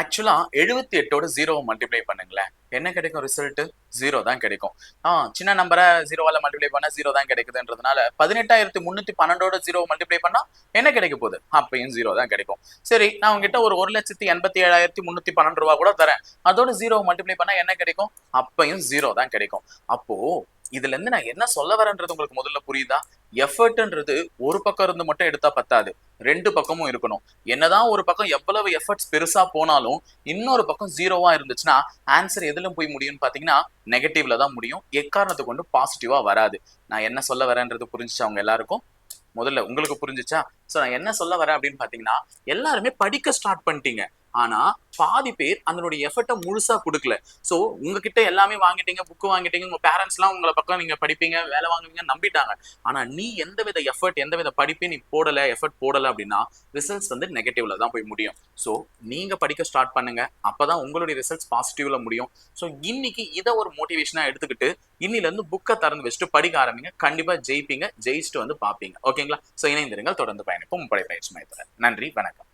ஆக்சுவலா எழுபத்தி எட்டோட ஜீரோவை மல்டிப்ளை பண்ணுங்களேன். என்ன கிடைக்கும் ரிசல்ட் ஜீரோ தான் கிடைக்கும். ஆ சின்ன நம்பரை ஜீரோவால் மல்டிப்ளை பண்ணால் ஜீரோ தான் கிடைக்குதுன்றதுனால பதினெட்டாயிரத்தி முன்னூத்தி பன்னெண்டோட ஜீரோ மல்டிப்ளை பண்ணா என்ன கிடைக்க போகுது? அப்பயும் ஜீரோ தான் கிடைக்கும். சரி நான் உங்ககிட்ட ஒரு ஒரு லட்சத்தி எண்பத்தி ஏழாயிரத்தி முன்னூத்தி பன்னெண்டு ரூபா கூட தரேன். அதோட ஜீரோ மல்டிப்ளை பண்ணா என்ன கிடைக்கும்? அப்பயும் ஜீரோ தான் கிடைக்கும். அப்போ இதுல இருந்து நான் என்ன சொல்ல வரேன்றது உங்களுக்கு முதல்ல புரியுதா? எஃபர்ட்ன்றது ஒரு பக்கம் இருந்து மட்டும் எடுத்தா பத்தாது. ரெண்டு பக்கமும் இருக்கணும். என்னதான் ஒரு பக்கம் எவ்வளவு எஃபர்ட்ஸ் பெருசா போனாலும் இன்னொரு பக்கம் ஜீரோவா இருந்துச்சுன்னா ஆன்சர் எதுல போய் முடியும்னு பாத்தீங்கன்னா நெகட்டிவ்ல தான் முடியும். எக்காரணத்தை கொண்டு பாசிட்டிவா வராது. நான் என்ன சொல்ல வரேன்றது புரிஞ்சுச்சு அவங்க எல்லாருக்கும்? முதல்ல உங்களுக்கு புரிஞ்சுச்சா? சோ நான் என்ன சொல்ல வரேன் அப்படின்னு பாத்தீங்கன்னா எல்லாருமே படிக்க ஸ்டார்ட் பண்ணிட்டீங்க. ஆனா பாதி பேர் அதனுடைய எஃபர்ட்டை முழுசா கொடுக்கல. சோ உங்ககிட்ட எல்லாமே வாங்கிட்டீங்க புக்கு வாங்கிட்டீங்க உங்க பேரண்ட்ஸ் எல்லாம் உங்களை பக்கம் நீங்க படிப்பீங்க வேலை வாங்குவீங்க நம்பிட்டாங்க. ஆனா நீ எந்த வித எஃபர்ட் எந்த வித படிப்பே நீ போடல எஃபர்ட் போடல அப்படின்னா ரிசல்ட்ஸ் வந்து நெகட்டிவ்ல தான் போய் முடியும். சோ நீங்க படிக்க ஸ்டார்ட் பண்ணுங்க. அப்பதான் உங்களுடைய ரிசல்ட்ஸ் பாசிட்டிவ்ல முடியும். சோ இன்னைக்கு இதை ஒரு மோட்டிவேஷனா எடுத்துக்கிட்டு இன்னில இருந்து புக்கை திறந்து வச்சுட்டு படிக்க ஆரம்பிங்க. கண்டிப்பா ஜெயிப்பீங்க ஜெயிச்சுட்டு வந்து பாப்பீங்க ஓகேங்களா சோ இணைந்திருங்கள். தொடர்ந்து பயணிப்போம். படை பயிற்சி மையத்துல. நன்றி. வணக்கம்.